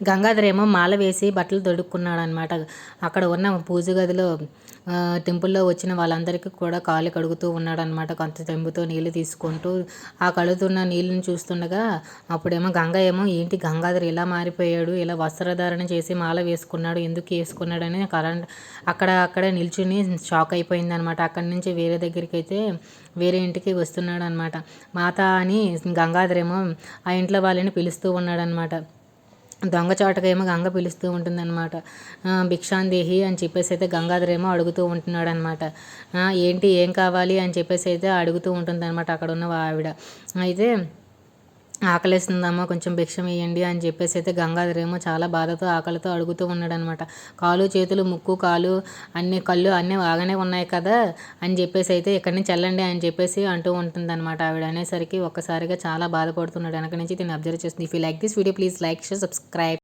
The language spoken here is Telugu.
గంగాధర్ ఏమో మాల వేసి బట్టలు తొడుక్కున్నాడు అనమాట అక్కడ ఉన్న పూజ గదిలో టెంపుల్లో వచ్చిన వాళ్ళందరికీ కూడా కాళ్ళు కడుగుతూ ఉన్నాడు అనమాట కొంత తెంపుతో నీళ్ళు తీసుకుంటూ ఆ కడుగుతున్న నీళ్ళని చూస్తుండగా అప్పుడేమో గంగ ఏమో ఏంటి గంగాధర్ ఇలా మారిపోయాడు? ఇలా వస్త్రధారణ చేసి మాల వేసుకున్నాడు? ఎందుకు వేసుకున్నాడని కరెంట్ అక్కడ అక్కడ నిల్చుని షాక్ అయిపోయింది అనమాట అక్కడి నుంచి వేరే దగ్గరికి అయితే వేరే ఇంటికి వస్తున్నాడు అనమాట మాత అని గంగాధరేమో ఆ ఇంట్లో వాళ్ళని పిలుస్తూ ఉన్నాడనమాట అనమాట గంగ పిలుస్తూ ఉంటుందన్నమాట. భిక్షాందేహి అని చెప్పేసి అయితే గంగాధర్ ఏమో అడుగుతూ ఉంటున్నాడు అనమాట ఏంటి ఏం కావాలి అని చెప్పేసి అయితే అడుగుతూ ఉంటుంది అనమాట అక్కడ ఉన్న ఆవిడ. అయితే ఆకలిస్తుందమ్మా కొంచెం భిక్షం వేయండి అని చెప్పేసి అయితే గంగాధరేమో చాలా బాధతో ఆకలితో అడుగుతూ ఉన్నాడనమాట. కాలు చేతులు ముక్కు కాలు అన్ని కళ్ళు అన్నీ బాగానే ఉన్నాయి కదా అని చెప్పేసి అయితే ఇక్కడి నుంచి వెళ్ళండి అని చెప్పేసి అంటూ ఉంటుందన్నమాట. ఆవిడ అనేసరికి ఒక్కసారిగా చాలా బాధపడుతున్నాడు. వెనక నుంచి దీన్ని అబ్జర్వ్ చేస్తుంది. If you like this video please like share subscribe